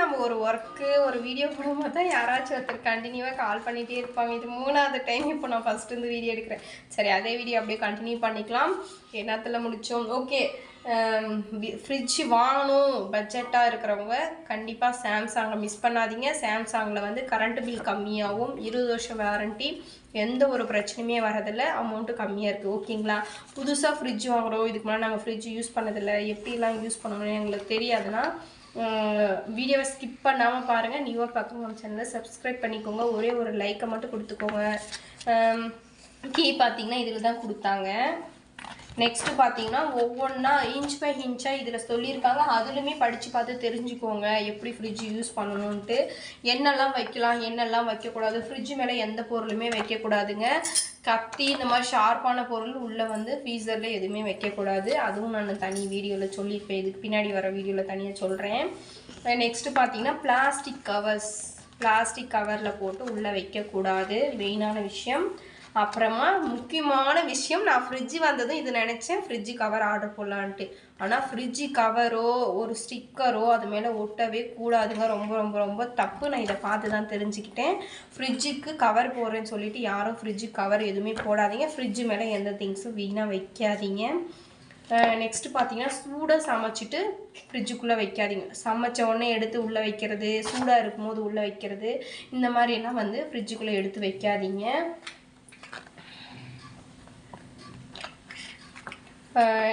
நம்ம ஒரு ஒர்க்கு ஒரு வீடியோ போடும்போது தான் யாராச்சும் ஒருத்தர் கண்டினியூவாக கால் பண்ணிகிட்டே இருப்பாங்க. இது மூணாவது டைம் இப்போ நான் ஃபஸ்ட்டு வந்து வீடியோ எடுக்கிறேன். சரி அதே வீடியோ அப்படியே கண்டினியூ பண்ணிக்கலாம். என்னத்தில் முடித்தோம் ஓகே ஃப்ரிட்ஜு வாங்கணும் பட்ஜெட்டாக இருக்கிறவங்க கண்டிப்பாக சாம்சங்கை மிஸ் பண்ணாதீங்க. சாம்சங்கில் வந்து கரண்ட் பில் கம்மியாகவும் இருபது வருஷம் வாரண்ட்டி எந்த ஒரு பிரச்சனையுமே வரதில்லை அமௌண்ட்டு கம்மியாக இருக்குது ஓகேங்களா புதுசாக ஃப்ரிட்ஜ் வாங்குறோம். இதுக்கு முன்னாடி நாங்கள் ஃப்ரிட்ஜ் யூஸ் பண்ணதில்லை. எப்படிலாம் யூஸ் பண்ணணும்னு எங்களுக்கு தெரியாதுன்னா வீடியோவை ஸ்கிப் பண்ணாமல் பாருங்கள் நியூவாக பார்க்குறவங்க நம்ம சேனலை சப்ஸ்கிரைப் பண்ணிக்கோங்க. ஒரே ஒரு லைக்கை மட்டும் கொடுத்துக்கோங்க. கீ பார்த்தீங்கன்னா இதில் தான் கொடுத்தாங்க. நெக்ஸ்ட்டு பார்த்தீங்கன்னா ஒவ்வொன்றா இன்ச் பை இன்ச்சாக இதில் சொல்லியிருக்காங்க. அதுலேயுமே படித்து பார்த்து தெரிஞ்சுக்கோங்க. எப்படி ஃப்ரிட்ஜ் யூஸ் பண்ணணுன்ட்டு என்னெல்லாம் வைக்கலாம் என்னெல்லாம் வைக்கக்கூடாது? ஃப்ரிட்ஜ் மேலே எந்த பொருளுமே வைக்கக்கூடாதுங்க. கத்தி இந்த மாதிரி ஷார்ப்பான பொருள் உள்ளே வந்து ஃப்ரீசரில் எதுவுமே வைக்கக்கூடாது. அதுவும் நான் தனி வீடியோவில் சொல்லியிருப்பேன். இதுக்கு பின்னாடி வர வீடியோவில் தனியாக சொல்கிறேன் நெக்ஸ்ட்டு பார்த்தீங்கன்னா பிளாஸ்டிக் கவர்ஸ் பிளாஸ்டிக் கவரில் போட்டு உள்ளே வைக்கக்கூடாது. மெயினான விஷயம் அப்புறமா முக்கியமான விஷயம் நான் ஃப்ரிட்ஜு வந்ததும் இது நினச்சேன் ஃப்ரிட்ஜு கவர் ஆர்டர் போடலான்ட்டு. ஆனால் ஃப்ரிட்ஜு கவரோ ஒரு ஸ்டிக்கரோ அது மேலே ஒட்டவே கூடாதுங்க. ரொம்ப ரொம்ப ரொம்ப தப்பு. நான் இதை பார்த்து தான் தெரிஞ்சுக்கிட்டேன். ஃப்ரிட்ஜுக்கு கவர் போடுறேன்னு சொல்லிட்டு யாரும் ஃப்ரிட்ஜு கவர் எதுவுமே போடாதீங்க. ஃப்ரிட்ஜு மேலே எந்த திங்ஸும் வீணாக வைக்காதீங்க. நெக்ஸ்ட்டு பார்த்தீங்கன்னா சூடாக சமைச்சிட்டு ஃப்ரிட்ஜுக்குள்ளே வைக்காதீங்க. சமைச்ச உடனே எடுத்து உள்ளே வைக்கிறது சூடாக இருக்கும்போது உள்ளே வைக்கிறது இந்த மாதிரியெல்லாம் வந்து ஃப்ரிட்ஜுக்குள்ளே எடுத்து வைக்காதீங்க.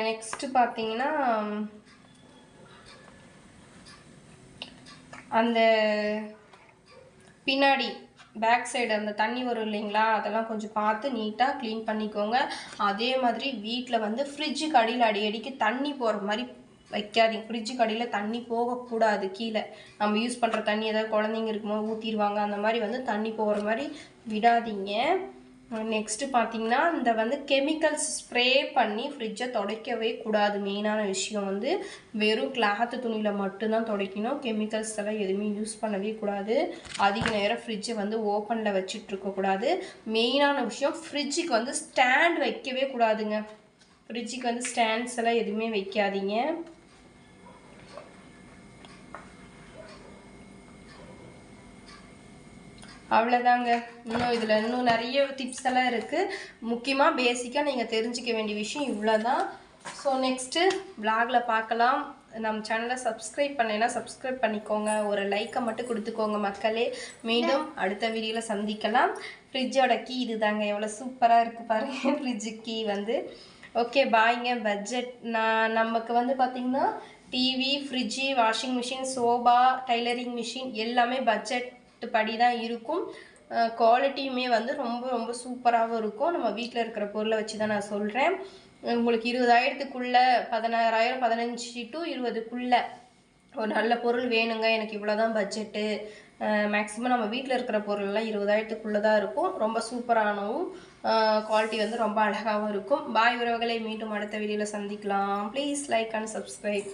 நெக்ஸ்ட்டு பார்த்தீங்கன்னா அந்த பின்னாடி பேக் சைடு அந்த தண்ணி வரும் இல்லைங்களா? அதெல்லாம் கொஞ்சம் பார்த்து நீட்டாக க்ளீன் பண்ணிக்கோங்க. அதே மாதிரி வீட்டில் வந்து ஃப்ரிட்ஜுக்கு அடியில் அடிக்கடிக்கு தண்ணி போகிற மாதிரி வைக்காதீங்க. ஃப்ரிட்ஜுக்கு அடியில் தண்ணி போகக்கூடாது கீழே. நம்ம யூஸ் பண்ணுற தண்ணி ஏதாவது குழந்தைங்க இருக்கும்போது ஊற்றிடுவாங்க அந்த மாதிரி வந்து தண்ணி போகிற மாதிரி விடாதீங்க. நெக்ஸ்ட்டு பார்த்தீங்கன்னா இந்த வந்து கெமிக்கல்ஸ் ஸ்ப்ரே பண்ணி ஃப்ரிட்ஜை துடைக்கவே கூடாது. மெயினான விஷயம் வந்து வெறும் கிளாத்து துணியில் மட்டும்தான் துடைக்கணும். கெமிக்கல்ஸ் எல்லாம் எதுவுமே யூஸ் பண்ணவே கூடாது. அதிக நேரம் ஃப்ரிட்ஜை வந்து ஓப்பனில் வச்சுட்டு இருக்கக்கூடாது மெயினான விஷயம் ஃப்ரிட்ஜுக்கு வந்து ஸ்டாண்ட் வைக்கவே கூடாதுங்க. ஃப்ரிட்ஜுக்கு வந்து ஸ்டாண்ட்ஸ் எல்லாம் எதுவுமே வைக்காதீங்க. அவ்வளோதாங்க இன்னும் இதில் இன்னும் நிறைய டிப்ஸ் எல்லாம் இருக்குது முக்கியமாக பேசிக்காக நீங்கள் தெரிஞ்சிக்க வேண்டிய விஷயம் இவ்வளோ தான் ஸோ நெக்ஸ்ட்டு பிளாகில் பார்க்கலாம். நம்ம சேனலை சப்ஸ்கிரைப் பண்ணலைன்னா சப்ஸ்கிரைப் பண்ணிக்கோங்க. ஒரு லைக்கை மட்டும் கொடுத்துக்கோங்க மக்களே. மீண்டும் அடுத்த வீடியோவில் சந்திக்கலாம். ஃப்ரிட்ஜோட கீ இதுதாங்க. எவ்வளோ சூப்பராக இருக்குது பாருங்க. ஃப்ரிட்ஜு கீ வந்து. ஓகே பாய்ங்க பட்ஜெட் நான் நமக்கு வந்து பார்த்திங்கன்னா TV fridge washing machine sofa tailoring machine எல்லாமே பட்ஜெட் படி தான் இருக்கும் குவாலிட்டியுமே வந்து ரொம்ப ரொம்ப சூப்பராகவும் இருக்கும். நம்ம வீட்டில் இருக்கிற பொருளை வச்சு தான் நான் சொல்கிறேன் உங்களுக்கு இருபதாயிரத்துக்குள்ளே பதினாறாயிரம் பதினஞ்சு டு இருபதுக்குள்ளே ஒரு நல்ல பொருள் வேணுங்க. எனக்கு இவ்வளோ தான் பட்ஜெட்டு மேக்ஸிமம் நம்ம வீட்டில் இருக்கிற பொருள்லாம் இருபதாயிரத்துக்குள்ளே தான் இருக்கும். ரொம்ப சூப்பரானவும் குவாலிட்டி வந்து ரொம்ப அழகாகவும் இருக்கும். பாய் உறவுகளை மீண்டும் அடுத்த வீடியோவில் சந்திக்கலாம். Please like and subscribe